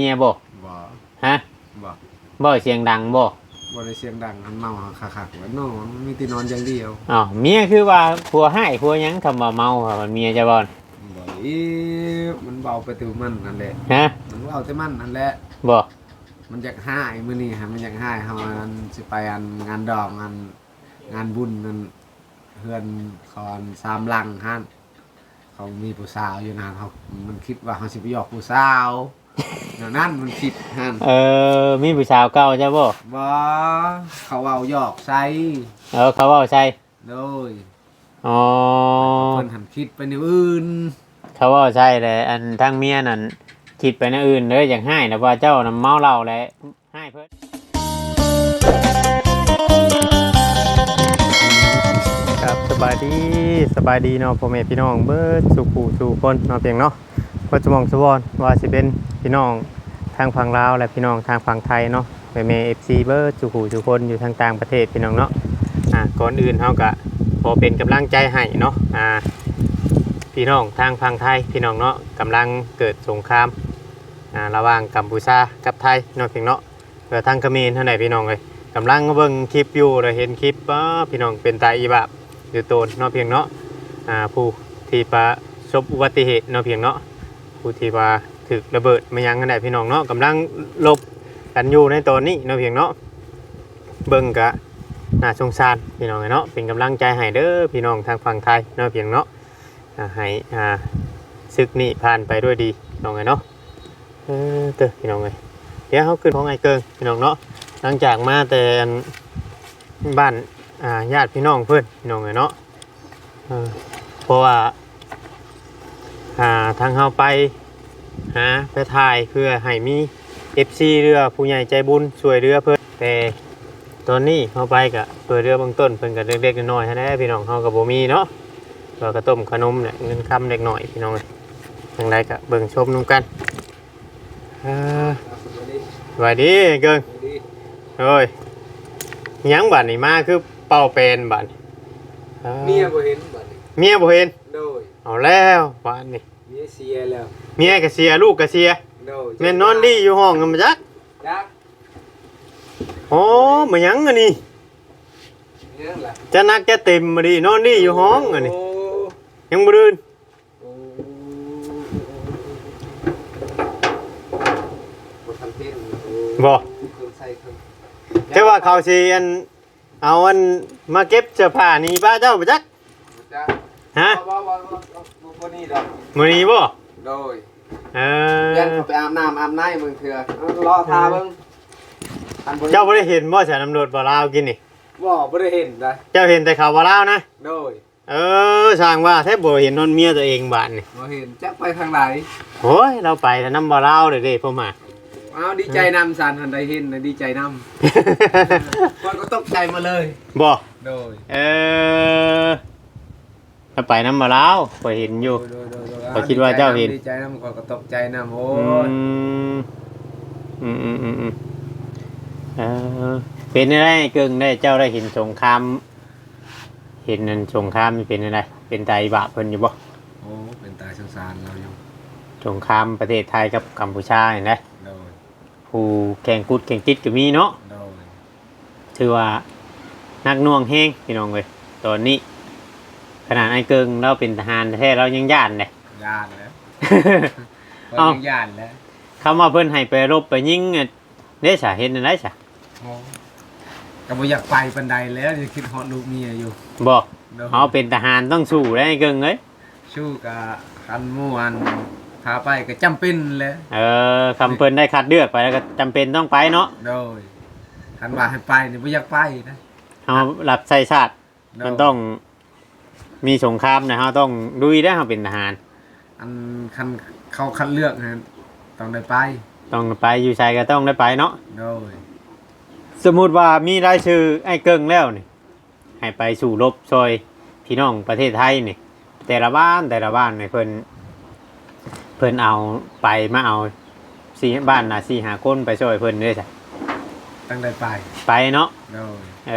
เมียบ่บ่ฮะบ่บ่เสียงดังบ่บ่ได้เสียงดังมันเมาคักๆแล้วนอนมันมีแต่นอนอย่างเดียวอ้าวเมียคือว่าผัวให้ผัวหยังคำว่าเมาอะมันเมียจะบ่อนบ่อีมันเบาไปแตูมันนั่นแหละฮะมันเบาแต่มันนั่นแหละบ่มันอยากหายมื้อนี้ฮะมันอยากหายเฮาอันสิไปอันงานดอกงานงานบุญนั่นเฮือนคอนสามหลังฮั่นเขามีผู้สาวอยู่นะเขามันคิดว่าเขาสิไปหยอกผู้สาว แนวนั้นมันคิดฮั่นเออ มีผู้สาวเก่าจ้ะบ่บ่เขาเอาหยอกใส่เออเขาเว้าใช่โดยอ๋อ เพิ่นหันคิดไปในวอื่นเขาเว้าใช่เลยอันทั้งเมียนั่นคิดไปในอื่นเด้ออย่างให้นะว่าเจ้านํเมาเหล้าแล้วให้เพิ่นครับสบายดีสบายดีเนาะพ่อแม่พี่น้องเบิดสุขูสู่คนเนาะเพียงเนาะ ก็จะมองสวอนว่าสิเป็นพี่น้องทางฝั่งลาวและพี่น้องทางฝั่งไทยเนาะแม่แม่เอฟซีเบิร์ดสุขูสู่คนอยู่ทางต่างประเทศพี่น้องเนาะอ่าก่อนอื่นเฮาก็พอเป็นกำลังใจให้เนาะอ่าพี่น้องทางฝั่งไทยพี่น้องเนาะกำลังเกิดสงครามอ่าระหว่างกัมพูชากับไทยเนาะเพียงเนาะเพื่อทางเขมรเท่าไหร่พี่น้องเลยกำลังเบิ่งคลิปอยู่แล้วเห็นคลิปว่าพี่น้องเป็นตายอีบาบอยู่โตนเนาะเพียงเนาะอ่าผู้ที่ประสบอุบัติเหตุเนาะเพียงเนาะ ผู้ที่ว่าถึกระเบิดมายังกันได้พี่น้องเนาะกำลังลบกันอยู่ในตอนนี้เนาะเพียงเนาะเบิ่งกะน่าสงสารพี่น้องเนาะเป็นกำลังใจให้เด้อพี่น้องทางฝั่งไทยเนาะเพียงเนาะอ่าให้อ่าศึกนี้ผ่านไปด้วยดีน้องเนาะเออเด้อพี่น้องเอ้ยเดี๋ยวเขาขึ้นของไอเกิงพี่น้องเนาะหลังจากมาแต่บ้านอ่าญาติพี่น้องเพื่อนพี่น้องเอ้ยเนาะเพราะว่า หาทางเฮาไปหาไปถ่ายเพื่อให้มี FC เรือผู้ใหญ่ใจบุญช่วยเรือเพิ่นแต่ตอนนี้เฮาไปก็ช่วยเรือเบื้องต้นเพิ่นก็เล็กๆน้อยๆหั้นแหละพี่น้องเฮาก็บ่มีเนาะเราก็ต้มขนมเนี่ยเงินคำเล็กน้อยพี่น้องเอ้ยจังไดก็เบิ่งชมนํกันเอ่อสวัสดีเกิงโอ้ยหยังบัดนี้มาคือเป่าเป็นบัดเอ่อเมียบ่เห็นบัดนี้เมียบ่เห็นโดย เอาแล้วบัดนี้เมียเสียแล้วเมียก็เสียลูกก็เสียโดยแม่นนอนดีอยู่ห้องกันมาจักจักโอ้มาหยังอันนี้เนี่ยล่ะจะนักจะเต็มมาดีนอนดีอยู่ห้องอันนี้โยังบ่ดื่นโอ้บ่ทันเต้นโอ้บ่เครื่องใส่เครื่องจะว่าเขาสิอันเอาอันมาเก็บเสื้อผ้านี่ป้าเจ้าบ่จักจ้ะ ฮะบ่บ่บ่บ่บ่บ่นี่ดอกมื้อนี้บ่โดยเอยันอเขาไปอาบน้ำอาบในมึงเถื่อรอทาเบิ่งอันบ่เจ้าบ่ได้เห็นบ่สายน้ำรวจบ่ลาวกินนี่ บ่บ่ได้เห็นได้เจ้าเห็นแต่ข่าวบ่ลาวนะ โดยเออสร้างว่าแทบบ่เห็นนอนเมียตัวเองบาดนี่บ่เห็นจักไปทางไหนโอ้ยเราไปแต่น้ำบ่ลาวเลยเด้พ่อมาอ้าวดีใจนำสันทันใดเห็นนะดีใจนำคนก็ตกใจมาเลยบ่โดย เออ ถ้าไปน้ำมาแล้วก็เห็นอยู่ โดยโดยโดยเขาคิดว่าเจ้าเห็น ดีใจนำคนก็ตกใจนำโอ้อืยมอืมอืมอืมอืมเออเป็นอะไรเกิงได้เจ้าได้เห็นสงคราม เห็นนั่นสงครามนี่เป็นอะไรเป็นไตบาปเพิ่นอยู่บ่โอ้เป็นตายสงสารเราอยู่สงครามประเทศไทยกับกัมพูชาเห็นไหมโดยผู้แข่งกุดแข่งจิตก็มีเนาะ โดยถือว่านักหน่วงแห้งพี่น้องเลยตอนนี้ ขนาดไอ้เกิงเราเป็นทหารแท้เรายังย่านเลย ย่านแล้วเอ้าก็ยังย่านแล้วคำว่าเพิ่นให้ไปรบไปยิงอะเด้สาเห็นอะไรสะโอ้ก็บ่อยากไปปันใดแล้วยังคิดฮอดลูกเมียอยู่บอกโดยเอาเป็นทหารต้องสู้ได้เกิงเอ้ยสู้กับคันม่วนพาไปก็จำเป็นแหล้ว เออคำเพิ่นได้คัดเลือกไปแล้วก็จำเป็นต้องไปเนาะโดยคันว่าให้ไปนี่บ่อยากไปนะเอาหลับใส่ชาติโดยมันต้อง มีสงครามนะเฮาต้องดุยได้เฮาเป็นทหาร อันคันเขาคัดเลือกนะต้องได้ไปต้องไปอยู่ชายก็ต้องได้ไปเนาะโดยสมมุติว่ามีรายชื่อไอ้เกิงแล้วนี่ให้ไปสู่รบซอยพี่น้องประเทศไทยนี่ แต่ละบ้านแต่ละบ้านนี่เพิ่นเพิ่นเอาไปมาเอาสี่บ้านน่ะสี่หาคนไปช่วยเพิ่นเด้จ้ะต้องได้ไปไปเนาะโดยเอ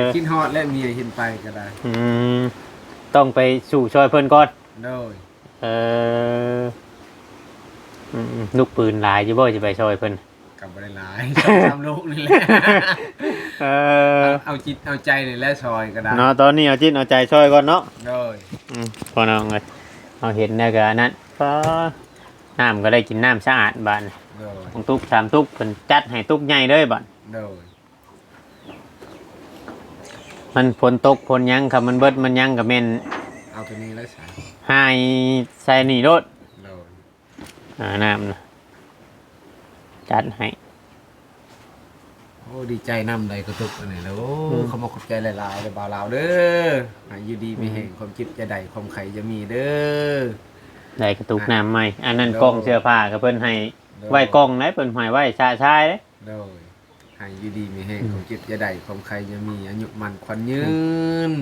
อคิดฮอดและเมียเห็นไปก็ได้ อืม ต้องไปสู่ช่วยเพิ่นก่อน โดยเอออืมลูกปืนหลายอยู่บ่จะไปช่วยเพิ่น กับบริหลายทำลูกนี่แหละเออเอาจิตเอาใจนี่แหละซอยก็ได้เนาะตอนนี้เอาจิตเอาใจช่วยก่อนเนาะโดยอืมพอน้องเลยเอาเห็นแล้วก็อันนั้นก็น้ำก็ได้กินน้ำสะอาดบ้านโดยของตุกสามตุกเพิ่นจัดให้ตุกใหญ่เลยบ้านโดย มันฝนตกฝนหยังครับมันเบิดมันหยังกับแม่นเอาตัวนี้แล้วใส่หายใส่นี่รถโดยอ่าน้ำนะจัดให้ โอ้ดีใจนำเลยกระตุกอันนี้แล้วโอ้อืม เขามาขอบใจหลายๆเลยบ่าวลาวเด้อให้อยู่ดีมีแห่งความคิดจะได้ความไข่จะมีเด้อ ได้กระตุกน้ำใหม่ อันนั้นโดกล้องเสื้อผ้าก็เพิ่นให้ ไว้กล้องไหนเพิ่นให้ไว้ชาชายเด้ โดย ให้อยู่ดีมีแห่งความคิดจะได้ความไข่จะมีอายุมันควันยืน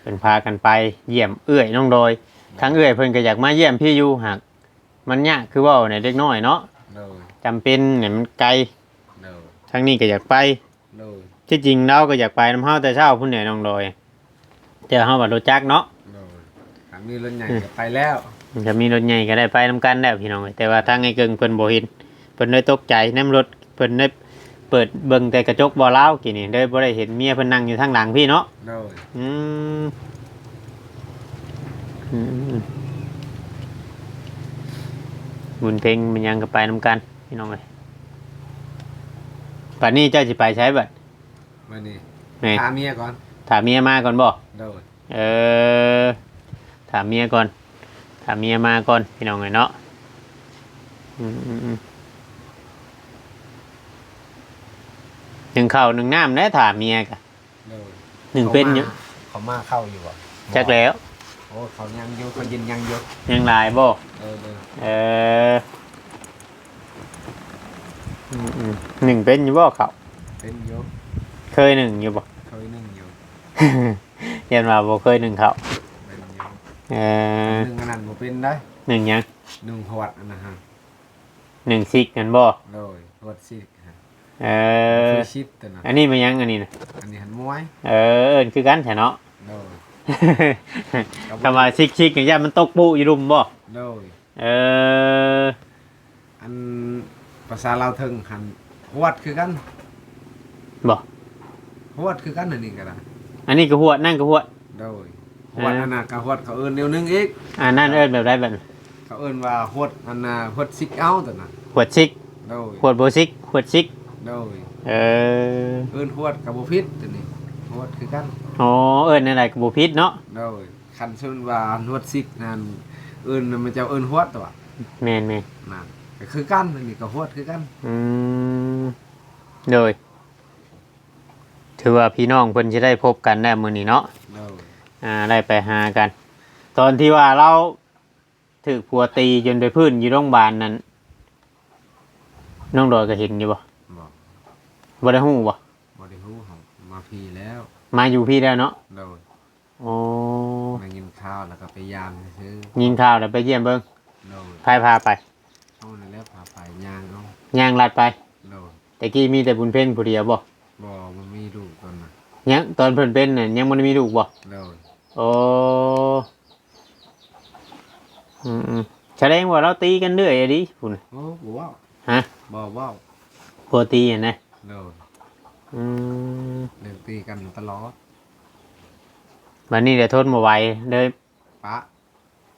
เพิ่นพากันไปเยี่ยมเอื้อยน้องโดยทั้งเอื้อยเพิ่นก็อยากมาเยี่ยมพี่อยู่หักมันยากคือเว่าในเด็กน้อยเนาะโดยจำเป็นเนี่ยมันไกลโดยทั้งนี้ก็อยากไป โดยที่จริงเราก็อยากไปน้ำเฮาแต่เช้าพุ่นเนี่ยน้องโดยเจอเฮาบัดรถจักรเนาะโดยทางนี้รถใหญ่จะไปแล้ว จะมีรถใหญ่ก็ได้ไปนํกันแล้วพี่น้องเอ้ยแต่ว่าทางไอ้เกิงเพิ่นบ่เห็นเพิ่นเลยตกใจนํรถเพิ่นได้ เปิดเบิ่งแต่กระจกบ่ลาวกี่นี่เลยบ่ได้เห็นเมียเพิ่นนั่งอยู่ทางหลังพี่เนาะโดยอืมอืมบุญเพ็งมันยังก็ไปนำกันพี่น้องเลยป่านนี้เจ้าสิไปใช้บัดมานี่นี่ถามเมียก่อนถามเมียมาก่อนบ่โดยเออถามเมียก่อนถามเมียมาก่อนพี่น้องเลยเนาะอืมอืมอืม หนึ่งข้าวหนึ่งน้ำนะถามเมียกะโดยหนึ่งเป็นอยู่เขามาเข้าอยู่บ่จักแล้วโอ้เขายังอยู่เขายินยังอยู่ยังหลายบ่เออเออเอออืมอืมหนึ่งเป็นอยู่บ่เขาเป็นอยู่เคยหนึ่งอยู่บ่เคยนึ่งอยู่เรียนว่าบ่เคยหนึ่งเขาเป็นอยู่เออนึ่งอันนั้นบ่เป็นได้หนึ่งหยังนึ่งหวดอันนะฮะหนึ่งซิกกันบ่โดยหวดสิฮะ เออคือชิดตัวนะอันนี้มันหยังอันนี้นะอันนี้หันมวยเออเอิ้นคือกันแท้เนาะโดยคำว่าซิกซิกอย่างเงี้ยมันตกปุอยู่รุมบ่โดยเอออันภาษาลาวเทิงหันหวดคือกันบ่หวดคือกันอันนี้ก็ได้อันนี้ก็หวดนั่นก็หวดโดยหวดอันน่ะก็หวดเขาเอิ้นแนวหนึงอีกอ่านั่นเอิ้นแบบไรแบบนั้นเขาเอิ้นว่าหวดอันน่ะหวดซิกเอาตัวน่ะหวดซิกโดยหวดโบซิกหวดซิก โดยเออเอิ้นหวดกับบ่ผิดตัวนี้หวดคือกันอ๋อเอิ้นอะไรกับบุพิษเนาะโดยคันซุนว่าหวดซิกนั่นเอิ้นมันจะเอิ้นหวดตัวแม่นแม่นนั่นก็คือกันอันนี้ก็หวดคือกันอืมโดยถือว่าพี่น้องเพิ่นจะได้พบกันได้มื้อนี้เนาะโดยอ่าได้ไปหากัน ตอนที่ว่าเราถูกผัวตีจนไปพื้นอยู่โรงพยาบาลนั้นน้องโดอยก็เห็นอยู่บ่ บอกบ่ได้ฮู้บ่บ่ได้ฮู้เฮามาพี่แล้วมาอยู่พี่แล้วเนาะโดยโอ้มากินข้าวแล้วก็ไปยามซื้อยิงข่าวแล้วไปเยี่ยมเบิ่งโดยพายพาไปเอานั่นแหล้วพาไปย่างเอาย่างลัดไปโดยแต่กี้มีแต่บุญเพ่นผู้เดียวบ่บ่มันมีลูกตอนน่ะยังตอนเพิ่นเป็นน่ะยังบ่ได้มีลูกบ่โดยโอ้อืมๆแสดงว่าเราตีกันเรื่อยอะดิพุ่นโอ้บ่เว้าฮะบ่เว้าผัวตีอะนะ โดยอืมเล่นตีกันตลอดวันนี้เดี๋ยวทนบ่ไหวเลยปะ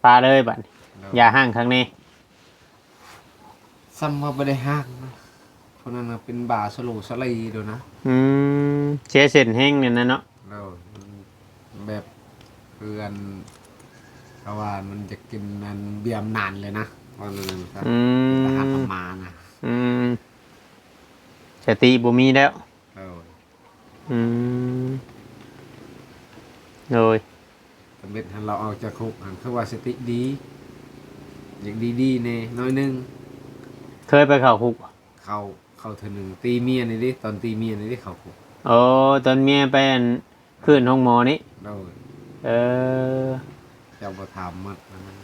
ปาเลยบัดนี้โดยอย่าห้างครั้งนี้ ซ้ำว่าบ่ได้ฮักนะคนนั้นน่ะเป็นบาสโลสลีโดยนะอืมเสียเส้นแห้งเนี่ยนะเนาะโดยแบบเพื่อนเขาว่ามันจะกินนันเบียมนานเลยนะวันนั้นครับอืทหารมประมาณนะอืม สติบ่มีแล้วโดยอืมโดยตำเบ็ดหันเราเอาจากคุกหันคือว่าสติดี อย่างดีๆเน่น้อยหนึง เคยไปเข้าคุกเขาเขาเธอหนึ่งตีเมียนี่ดิตอนตีเมียนี่ดิเขาคุกโอ้ตอนเมียไปอันขึ้นห้องหมอนี่โดยเออ เจ้าบ่ถามหมดอันนั้น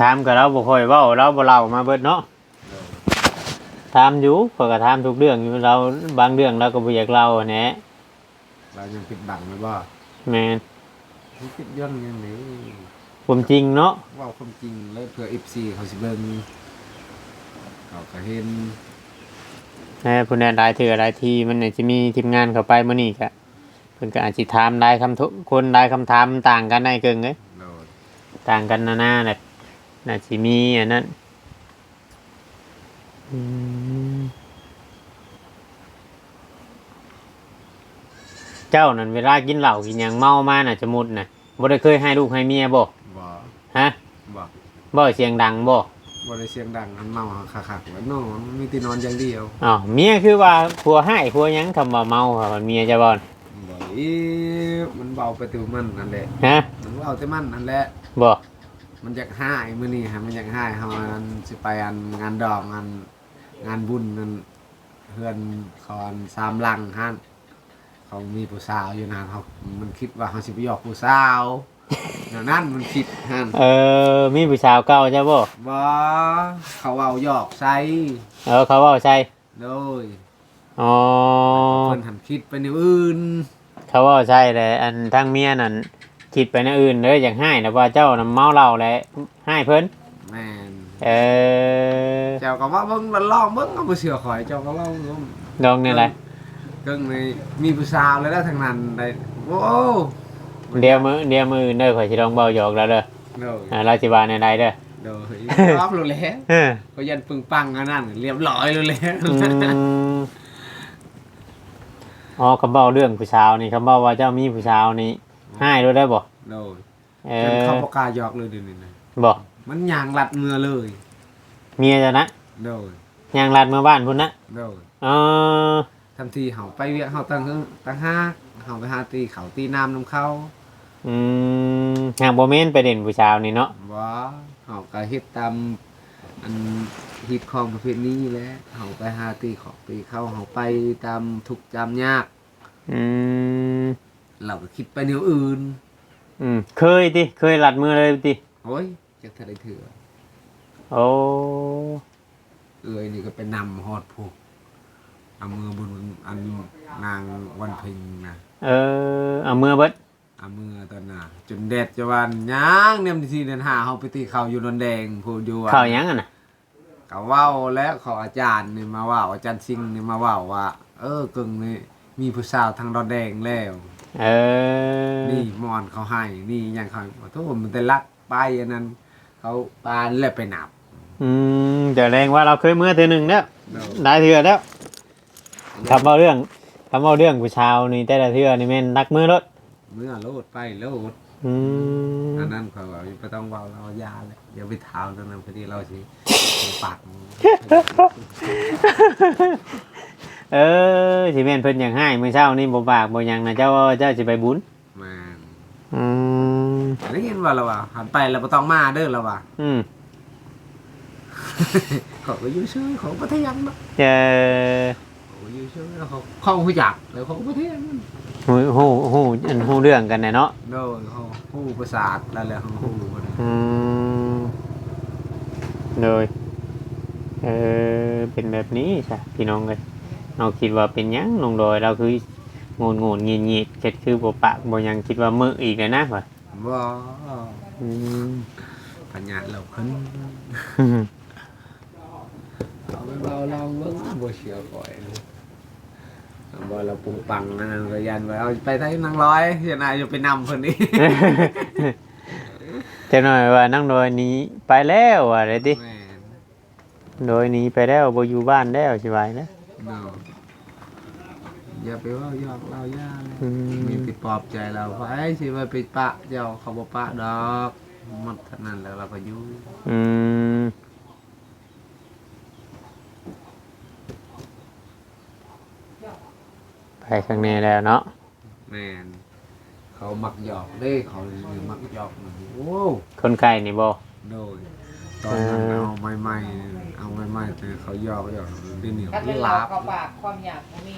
ถามกับเราบ่ค่อยเว้าเราบ่เล่ามาเบิดเนาะโดย ถามอยู่ข้อยก็ถามทุกเรื่องอยู่เราบางเรื่องเราก็บ่อยากเล่าอะแหนะเรายังปิดบังไว้บ่แม่นคิดย่อนยังไงความจริงเนาะว่าความจริงแล้วเผื่อ FC เขาสิเบิ่งเขาก็เห็นแม่ผู้ใดหลายเถื่อหลายทีมันอาจจะมีทีมงานเข้าไปมื้อนี้ก็เพิ่นก็อาจสิถามได้คำทุคนได้คำถามต่างกันได้เกิงเอ้ยโดดต่างกันนานาแหละน่าสิมีอันนั้นอืม เจ้านั่นเวลากินเหล้ากินหยังเมามาน่ะจะมุดน่ะบ่ได้เคยให้ลูกให้เมียบ่บ่ฮะบ่บ่เสียงดังบ่บ่ได้เสียงดังอันเมาคักๆแล้วน้องมันมีแต่นอนอย่างเดียวอ้าวเมียคือว่าผัวให้ผัวหยังคำว่าเมาค่ะเมียจะบ่อนบ่อีมันเบาไปแติมันนั่นแหละฮะมันเบาแต่มันนั่นแหละบ่มันอยากหายมื้อนี้ฮะมันอยากหายเฮาอันสิไปอันงานดอกงาน งานบุญนั่นเฮือนคอนสามหลังฮั่นเขามีผู้สาวอยู่นะเขามันคิดว่าเขาสิไปหยอกผู้สาวเดี๋ยวนั้นมันคิดฮั่นเออ มีผู้สาวเก่าใช่บ่บ่เขาเอาหยอกใส่เออเขาเว้าใช่โดยอ๋อเพิ่นหันคิดไปในวอื่น เขาเว้าใช่แหละอันทั้งเมียนั่นคิดไปในอื่นเด้ออยากให้นะว่าเจ้าน่ะเมาเหล้าแหละให้เพิ่นแม่น เออ เจ้าก็ว่าเบิ่งมันลองเบิ่งเอาบ่เชื่อข่อยเจ้าก็ลองเบิ่งดองนี่แหละ เกิงในมีผู้สาวแล้วทั้งนั้นได้โอ้เดี๋ยวมือเดี๋ยวมือเด้อข่อยสิลองเบาหยอกแล้วเด้อโดยอ่าเราสิว่าในใดเด้อโดยรอบรู้แล้วเออก็ยันปึงปังอันนั้นเรียบร้อยรู้แล้วอืมอ๋อคำเบ้าเรื่องผู้สาวนี่คำเบ้าว่าเจ้ามีผู้สาวนี่ให้ด้วยได้บ่โดยเอจนอเขาประกล้าศยอกเลยเดี๋ยวนี้นะบ่ มันยางรัดมือเลยเมียจะนะโดยยางลาดเมื่อบ้านพุ่นนะโดยอ๋อทันทีเฮาไปเวียกเฮาตั้งฮึตั้งห้าเฮาไปหาตีเขาตีน้ำน้ำเขาอืมหางบ่แม่นไปเด่นผู้สาวนี่เนาะบ่เฮาก็เฮ็ดตามอันฮิตของประเภทนี้แหละเฮาไปหาตีเขาตีเข้าเฮาไปตามทุกข์ตามยาก อืมเราก็คิดไปแนวอื่น อืมเคยติเคยลัดมือเลยติโอ้ย จักทันได้เถื่อโอ้เอ้ยนี่ก็ไปนำฮอดผูกเอามือบนอันนางวันเพ็ญนะเออเอามือเบิดเอามือตอนน่ะจนแดดจะวันย่างเนี่ยมันที่เดินหาเฮาไปตีเขาอยู่นนแดงพูดอยู่ว่าเข้าหยังอะน่ะก็เว้าแล้วขออาจารย์นี่มาเว่าอาจารย์ซิงนี่มาเว่าว่า เออกึ่งนี่มีผู้สาวทางดอนแดงแล้ว เออนี่มอนเขาให้นี่ยังเขาโทษมันแต่ลักไปอันนั้น เขาปานแล้วไปนับอืมจะแรงว่าเราเคยเมื่อเทื่อหนึงแล้วเนาะได้เทื่อแล้วคำเว้าเรื่องคำเว้าเรื่องผู้สาวนี่แต่ละเทื่อนี่แม่นรักมือรถเมื่อโลดไปโลดอืมอันนั้นเขาว่าไม่ต้องเว่าเรายาเลยอย่าไปเท้าตรงนั้นพอดีเราสิปากเออสิแม่นเพิ่นอยากให้มื้อเช้านี่บ่ปากบ่หยังนะเจ้าว่าเจ้าสิไปบุญแม่นอืมได้ยิ นว่าเราว่าหันไปเราไม่ต้องมาเด้อเราว่าอืมเขาก็อยู่ชื่อเขาประเทศเนาะเจอเขาก็อยู่ชื่อแล้วเขาเขาหูจักแล้วเขาก็ประเทศมันฮู้ฮู้ฮู้อันฮู้เรื่องกันน่ะเนาะโดนเขาหูประสาทแล้วแหละเขาหูมันอืมเลยเออเป็นแบบนี้ใช่พี่น้องเลยเราคิดว่าเป็นหยังน้องโดยเราคือโงนโงนๆงีดงีดๆเจ็ดคือบ่ปากบ่หยังคิดว่ามืออีกเลยนะว่ะ ว่าอืมปัญญาเราขึ้นเอาไปเบาลองเบิ่งบ่เชื่อก่อยเอาบ่เราปุงปังนั่นก็ยันไว้เอาไปไทยนางร้อยเฮียนายจะไปนำเพิ่นนี่จะหน่อยว่านั่งโดยหนี้ไปแล้วว่าไรติแม่นโดยหนี้ไปแล้วบ่อยู่บ้านแล้วสิว่านะเนาะ อย่าไปเว่าหยอกเราย่าเลยอืม มีติดปลอบใจเราว่าไอ้สิว่าไปปะเจ้าเขาบ่ปะดอกหมดเท่านั้นแล้วเราก็อยู่อืมไปข้างในแล้วเนาะแม่นเขามักหยอกเด้เขามักหยอกนะโอ้คนไข้นี่บ่โดย ตอนนั้นเอาไม่ไม่ๆเอาไม่ไม่ๆแต่เขาหยอกหยอกเดี๋ยวนี้ถ้าเป็นหเราลับเข้าปากความอยากมันมี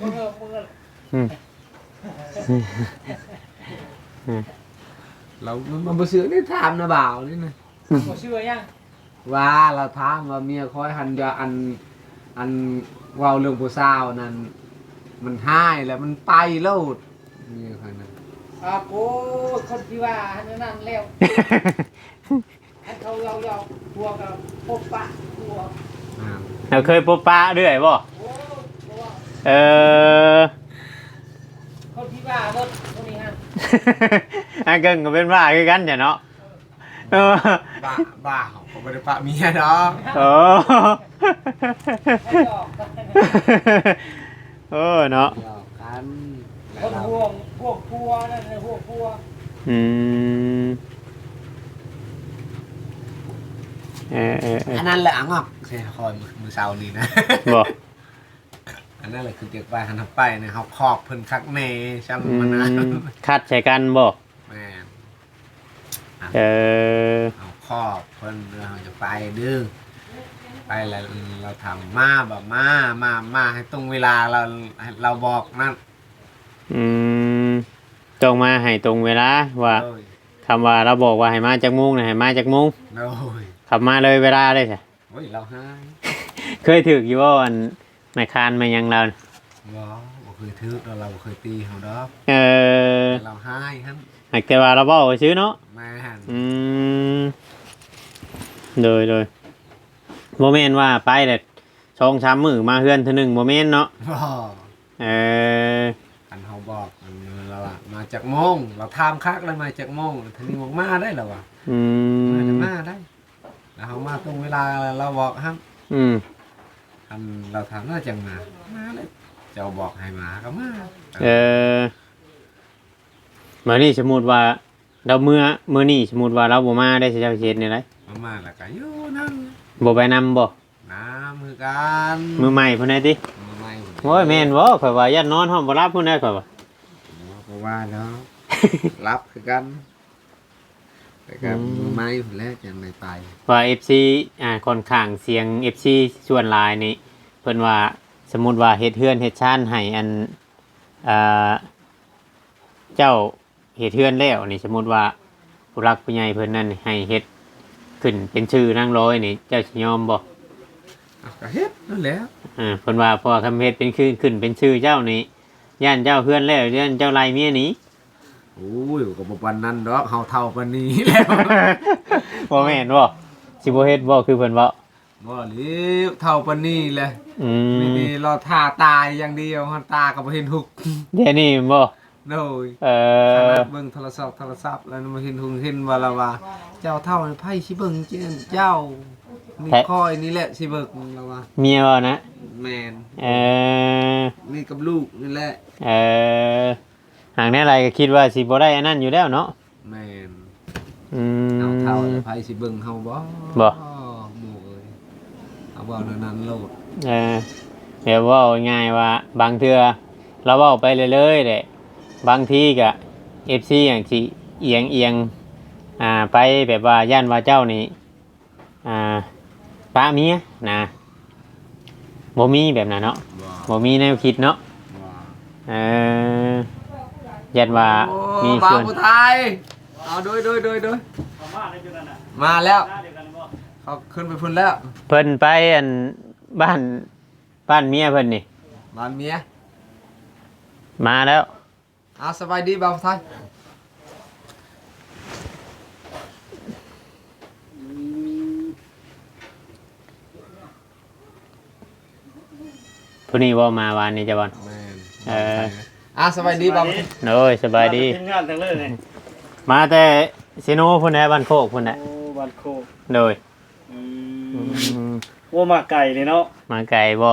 มือมือเรามันบ่ซื้อนี่ถามนะบ่าวนี่นะหัวเชื่อยังว่าเราถามว่าเมียคอยหันยาอันอันเว้าเรื่องผู้สาวนั้นมันหายแล้วมันไปโลดเมียคอยนั้น อ่าโอ้คนที่ว่าอันนั้นแล้วให้เขาเราเราทัวกับพบปะทัวอ่าเราเคยพบปะเรื่อยบ่โอ้เพราะว่าเออ คนที่บ้าเบิดคนนี้ฮะอันเกิงก็เป็นว่าคือกันจ้ะเนาะเออบ้าบ้าเขาไม่ได้ปะเมียดอกโอ้ให้หลอกกัน โอ้เนาะ หยอกกัน คนห่วงพวกทัวนั่นเลยพวกทัวอืมเออเออเอออันนั้นแหละอะงอกใช่คอยมือมือเสานี่นะบ่อันนั้นแหละคือเด็กไปหันทับไปเนี่ยเขาคอกเพิ่นคักเนช่างอืมันนะมคัดใส่กันบ่แม่นเออ เอาคอกเพิ่นเราจะไปดื้อไปแล้วเราทำมาแบบมามามาให้ตรงเวลาเราเราบอกนั่น อืมตรงมาให้ตรงเวลาว่าโดยคำว่าเราบอกว่าให้มาจากมุงนะให้มาจากมุงโดยขับมาเลยเวลาเลยใช่โอ้ยเราให้เคยถึกอยู่ว่าอันไม่คานมายังเราบ่บ่เคยทึกเราเราบ่เคยตีเขาดอกเออเราให้ฮั่นหากแต่ว่าเราบอกซื้อเนาะแม่นอืมโดยโดยโมเมนว่าไปแต่ชองช้ำมือมาเฮือนเทอหนึ่งโมเมนเนาะบ่เออ อันเขาบอกอันเราอะมาจากโมงเราทำคักเลยมาจากโมงทีนี้บอกมาได้แล้ววะอืมาจะมมาได้แล้วเขามาตรงเวลาเราบอกฮั่นอืมอันเราทำน่าจังมามาเลยเจ้าบอกให้มาก็มาเออมานี่สมมติว่าเราเมื่อเมื่อนี่สมมติว่าเราบ่มาได้สิเจ้าเช็ดนี่ไรมามาแล้วก็อยู่นั่งบ่ไปนำบ่น้ำมือกันมือใหม่พุ่นได้ติมือไม่ โอ้ยแม่นบ่ข่อยว่ายันนอนห้องบ่รับพุ่นได้ข่อยว่าเพราะว่าเนาะรับคือกันแต่ก็มือไม่ผนแรกจังไม่ไปว่า FC อ่าค่อนข้างเสียง FC ส่วนหลายนี่เพิ่นว่าสมมุติว่าเฮ็ดเฮือนเฮ็ดชานให้อันอ่าเจ้าเฮ็ดเฮือนแล้วนี่สมมุติว่าผู้รักผู้ใหญ่เพิ่นนั่นให้เฮ็ดขึ้นเป็นชื่อนางร้อยนี่ เจ้าสิยอมบ่เอาก็เฮ็ดนั่นแหละ อ่าเพิ่นว่าเพอคำเฮ็ดเป็นขึ้นขึ้นเป็นชื่อเจ้านี่ย่านเจ้าเฮือนแล้วย่านเจ้าไล่เมียหนีโอ้ยก็บ่ปานนั้นดอกเฮาเท่าปานนี้แล้ว บ่แม่นบ่สิบ่เฮ็ดบ่คือเพิ่นเว้าบ่หรือเท่าปานนี้แหละอืไม่มมีรอท่าตายอย่างเดียวหันตาก็บ่เห็นหุกเดี๋ยวนี้บ่โดยเอ่ขอนาดเบิ่งโทรศัพท์โทรศัพท์แล้วบ่เห็นหุงเห็นว่าละว่า เจ้าเท่าไผสิเบิ่งเจ้า เจ้านี่คอยนี่แหละสิเบิ่งละว่าเมียบ่นะ แม่นเออ นี่กับลูกนี่แหละเออหางแน่ไรก็คิดว่าสิบ่ได้อันนั้นอยู่แล้วเนาะ แม่นอืมเอาเท่าแล้วไผสิเบิ่งเฮาบ่บ่ หมู่เอ้ยเอาเว้าแนวนั้นโลดเออเดี๋ยวเว่าง่ายว่า บางเทื่อเราเว้าไปเรื่อยๆแหละบางทีก็ FC อย่างสิเอียงเอียงอ่าไปแบบว่าย่านว่าเจ้านี่อ่า ป้าเมียนะบ่มีแบบนั้นเนาะบ่บ่มีแนวคิดเนาะบ่เออยันว่ามีโอ้ส่วนบ่าวผู้ไทยเอาโดยโดยโดยโดยมาเลยจุดนั้นน่ะมาแล้วหน้าเดียวกันบ่เขาขึ้นไปพุ่นแล้ว เพิ่นไปอันบ้านบ้านเมียเพิ่นนี่บ้านเมียมาแล้วเอาสบายดีบ่าวผู้ไทย ผู้นี้ว่ามาวานนี้จะบอล แม่นเออ อะสบายดีบ่าวผู้ไทยโอ้ยสบายดี ทีมงานทั้งเลยนี่มาแต่ซิโนพุ่นแหละบ้านโคกพุ่นแหละโอ้บ้านโคกโดยอือืมมโอ้มาไก่เลยเนาะมาไกลบ่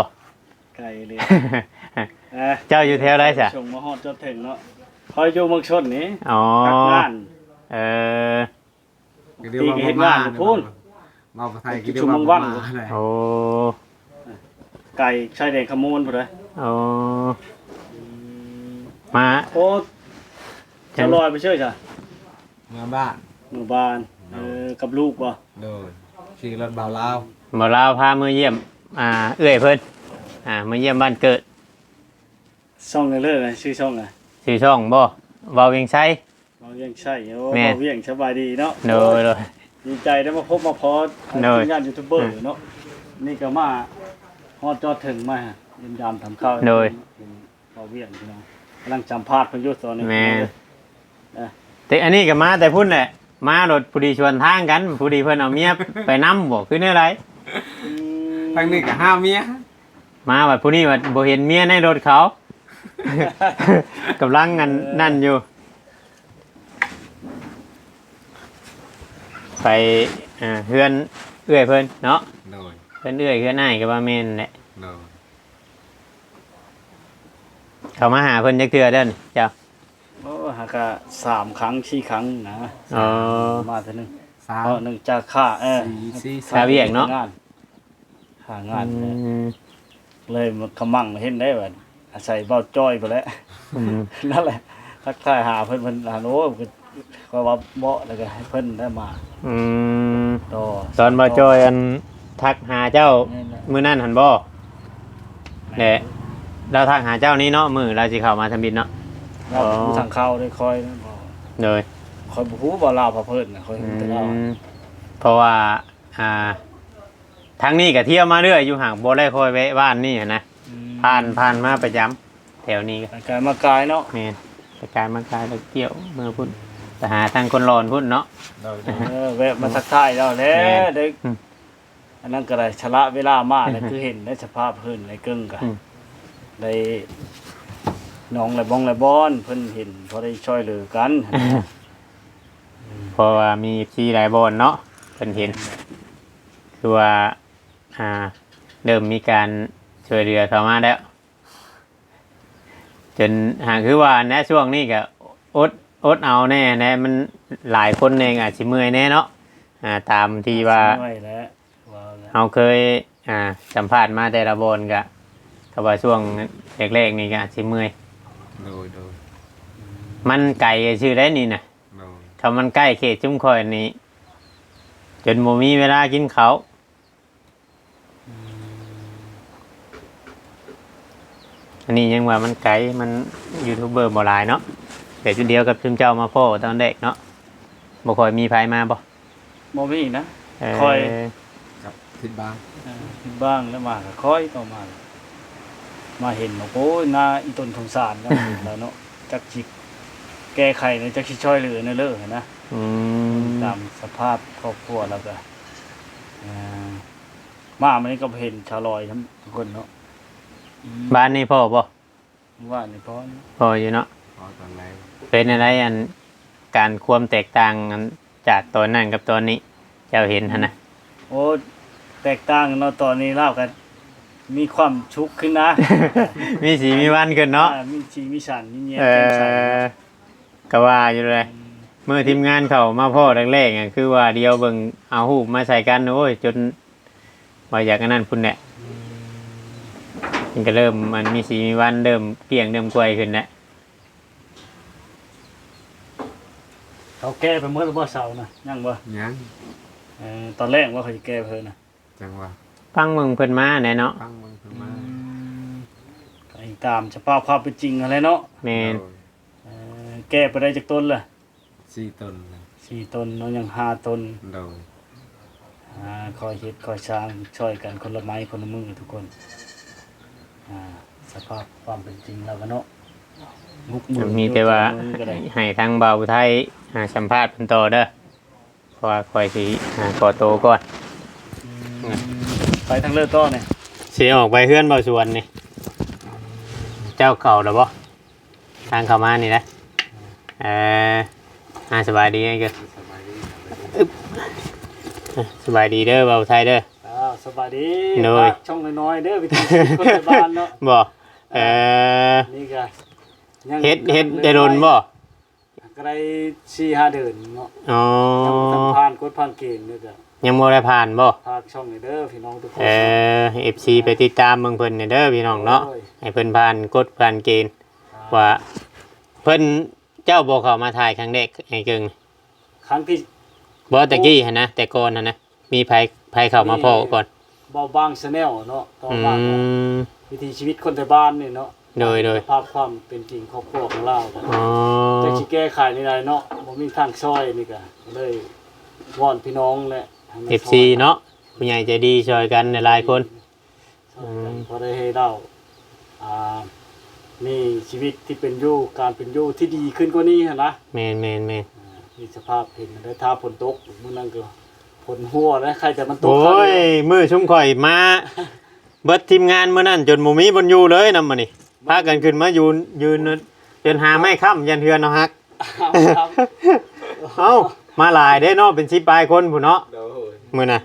ไก่เลยเอ้ยเจ้าอยู่แถวไรจ้ะชงมาฮอดจนถึงเนาะคอยอยู่เมืองชนนี่อ๋อ พักงาน เออ เดี๋ยวตีบ่าวเฮ็ดมางานอยู่พุ่นบ่าวผู้ไทยกิกินนชั่เดี๋ยววโมบ่าวงมาวันเลยโอ้ ไก่ชายแดนขโมนพุ่นเลยโอ้มาโอ้จะลอยไปเชื่อจ้ะมาบ้านหมู่บ้านเออกับลูกบ่โดยขี่รถบ่าวลาวบ่ลาวพามือเยี่ยม อ่า เอื้อยเพิ่นอ่ามือเยี่ยมบ้านเกิด ช่องเรื่อยๆเลยชื่อช่องอะไรชื่อช่องบ่เว้าเวียงไชเราเวียงใช่โอ้แม่เราเวียงสบายดีเนาะโดยโดยดีใจได้มาพบมาพอดโดยทีมงานยูทูบเบอร์เนาะนี่ก็มา ฮอดจอดถึงมายินยามทำข้าวโดยเราเวียงพี่น้องกำลังจำพาดเพิ่นอยู่ตอนนี้ แม่แต่อันนี้ก็มาแต่พุ่นแหละมารถผู้ดีชวนทางกันผู้ดีเพิ่นเอาเมียไปนำบ่คือแนวไรทางนี้ก็ห้ามเมียมาว่าผู้นี้ว่าบ่เห็นเมียในรถเขากำลังกันนั่นอยู่ ไปอ่าเฮือนเอื้อยเพิ่นเนาะโดย เพิ่นเอื้อยเฮือนอ้ายก็ว่าแม่นแหละโดยเขามาหาเพิ่นจักเทื่อเด้อนเจ้า โอ้หากะสามครั้งสี่ครั้งนะอ๋อ มาเท่านึงสามเพราะหนึ่งจากค่าเออสี่สี่ค่าเวียกเนาะงานหางานอืมเลยมันขมั่งเห็นได้ว่าอาศัยเบ้าจ้อยไปแล้ว อืมนั่นแหละทักทายหาเพิ่นเพิ่นหาโน้ก็ก็ว่าเบาะแล้วก็ให้เพิ่นได้มาอืมต่อตอนบ่จอยอัน ทักหาเจ้านี่แหละมื้อนั้นหันบ่แหละเราทักหาเจ้านี้เนาะมื้อเราสิเข้ามาทำบินเนาะ เราอ๋อ ทางเข้าได้คอยนะบอกเลยคอยบ่ฮู้บ่ลาวพระเพิ่นน่ะคอยอืเห็นแต่เรามเพราะว่าอ่าทางนี้ก็เที่ยวมาเรื่อยอยู่ห่างบ่ได้คอยแวะบ้านนี่หั้นนะผ่านผ่านมาประจำแถวนี้ก็ทางกายมากายเนาะแม่นไปกายมากายแล้วเกี่ยวเมื่อพุ่นแต่หาทางคนรอนพุ่นเนาะโดยเออแวะมาทักทายเราแล้แม่วนได้อืม อันนั้นก็ได้ชะละเวลามากเลยคือเห็นได้สภาพเพิ่นในเกิ้งก็อืมได้น้องและบ้องและบอนเพิ่นเห็นพอได้ช่วยเหลือกันเพราะว่ามีที่หลายบอนเนาะเพิ่นเห็น คือว่าอ่าเริ่มมีการช่วยเหลือเข้ามาแล้ว จนหากคือว่าในช่วงนี้ก็อดอดเอาแน่แน่มันหลายคนเองอาจสิเมื่อยแน่เนาะอ่าตามที่ว่า เราเคยอ่าสัมภาษณ์มาแต่ละบนก็ก็ว่าช่วงแรกๆนี่ก็อาจสิเมื่อยโดยโดยมันไก่ชื่อได้นี่นะโดยถ้ามันใกล้เขตจุ้มคอยนี้ จนโมมีเวลากินเขาวอันนี้ยังว่ามันไกลมันยูทูบเบอร์บ่หลายเนาะแต่จุดเดียวกับชุมเจ้ามาพ่อตอนเด็กเนาะบ่ค่อยมีไผมาบ่บ่มีนะเค่อย กับทิศบ้างเออบ้างแล้วมาก็ค่อยต่อมา มาเห็นบอกโอ้ยนาอีต้นสงสารก็เห็นแล้วเนาะจักจิกแก้ไขในจักสิช่วยเหลือในเลิกนะ อืมตามสภาพครอบครัวแล้วก็เอ่อมามันนี้ก็เห็นชาวลอยทั้งทุกคนเนาะอืมบ้านนี่พ่อบ่ว่านี่พอพ่ออยู่เนาะพอตอนแรกเป็นอะไรอันการความแตกต่างอันจากตอนนั้นกับตอนนี้ เจ้าเห็นหั่นนะโอ้ แตกต่างเนาะตอนนี้เล่ากัน มีความชุกขึ้นนะมีสีมีวันขึ้นเนาะอ่มีชีมีสันมีเงียบเอเป็นใสอก็ว่าอยู่เลยเมื่อทีมงานเขามาพ่อแรกๆอะคือว่าเดียวเบิ่งเอาหูปมาใส่กันโอ้ยจนว่าอยากอันนั้นพุ่นแหละมันก็เริ่มมันมีสีมีวันเริ่มเปลี่ยงเริ่มกลวยขึ้นแหละเขาแก้ไปเมื่อเมื่อเสาร์นะยังบ่ยังเออตอนแรกว่าเขาจะแก้เพิ่นนะ จังหวะฟังเมืองเพิ่นมาแน่เนาะฟังมึงเข้ามาก็ให้ตามสภาพความเป็นจริงอะไรเนาะแมนโดยเออแก้ไปได้จากต้นละสี่ตนนะสี่ต้นเนาะยังห้าต้นโดยอ่าคอยเฮ็ดคอยสร้างช่วยกันคนละไม้คนละมือทุกคนอ่าสภาพความเป็นจริงแล้วกันเนาะมุกมือมีแต่ว่ามือก็ได้ให้ทางเบาไทยหาสัมภาษณ์เพิ่นต่อเด้อเพราะว่าคอยสิหาขอโตวก่อน ไปทางเลือดต้อเนี่ยสิออกไปเฮือนเบาสวนนี่เจ้าเก่าแล้วบ่ทางเข้ามานี่นะเอออ่าสบายดีไงเกิดสบายดีสบายดีเด้อเบาไทยเด้ออ้าวสบายดีโดยฝากช่องน้อยๆเด้อไปทำคนในบ้านเนาะบ่เออนี่ก็ยังเฮ็ดเฮ็ดได้โดนบ่ก็ได้สี่ห้าเดือนเนาะอ๋อทำทำผ่านกดผ่านเกณฑ์นี่ก็ ยังบ่ได้ผ่านบ่ฝากช่องนี่เด้อพี่น้องทุกคน เออ FC ไปติดตามเบิ่งเพิ่นนี่เด้อพี่น้องเนาะโอ้ย ให้เพิ่นผ่านกฎผ่านเกณฑ์ว่าเพิ่นเจ้าบ่เข้ามาถ่ายครั้งแรกให้เกิงครั้งที่บ่ตะกี้หั่นนะแต่ก่อนหั่นนะมีไผไผเข้ามาพ้อก่อนเบาบางชาแนลเนาะต่ออืบ้านเนาะม วิถีชีวิตคนในบ้านนี่เนาะโดยโดยสภาพความเป็นจริงครอบครัวของเราอ๋อ จะสิแก้ไขในใดเนาะบ่มีทางช่วยนี่ก็เลยวอนพี่น้องและ ให้มาเอฟซีเนาะผู้ใหญ่ใจดีช่วยกันหลายๆคนช่วยกันพอได้ให้เราอ่ามีชีวิตที่เป็นอยู่การเป็นอยู่ที่ดีขึ้นกว่านี้หั่นนะแมนแมนแมนมีสภาพเห็นได้ถ้าฝนตกมื้อนั้นก็ฝนหัวแล้วใครจะมันตกโอ้ยมือชุ่มข่อยมา เบิดทีมงานมื้อนั้นจนบ่มีบนอยู่เลยนำมานี่พากันขึ้นมายืนยืนจนหาไม่ค่ำยันเฮือนเนาะฮัก ครับ เอ้ามาหลายเด้เนาะเป็นสิบปลายคนผู้เนาะโดย มื้อน่ะ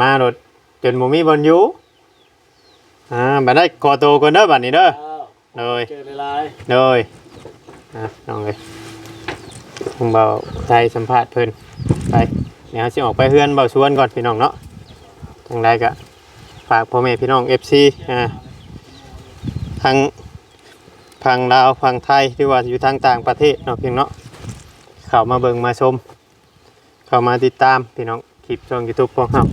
มารถจนบ่มีบนอยู่อ่าบัดได้ขอโตวก่อนเด้อบัดนี้เด้ออ้าวเลยเจอหลายเลยอะน้องเลยผมเบาใจสัมภาษณ์เพิ่นไปเดี๋ยวเราสิออกไปเฮือนเบาชวนก่อนพี่น้องเนาะทางใดก็ฝากพ่อแม่พี่น้อง FC อ่าทางฝั่งลาวฝั่งไทยหรือว่าอยู่ทางต่างประเทศเนาะเพียงเนาะเข้ามาเบิ่งมาชม เข้ามาติดตามพี่น้อง คลิปช่องยูทูปของเรา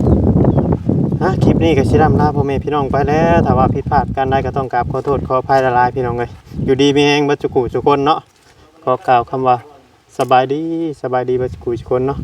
อะคลิปนี้ก็สิรำลาพ่อแม่พี่น้องไปแล้วถ้าว่าผิดพลาดกันได้ก็ต้องกราบขอโทษขออภัยละลายพี่น้องเลยอยู่ดีมีแหงบัจจุกุทุกคนเนาะขอกล่าวคำว่าสบายดีสบายดีบัจจุกุทุกคนเนาะ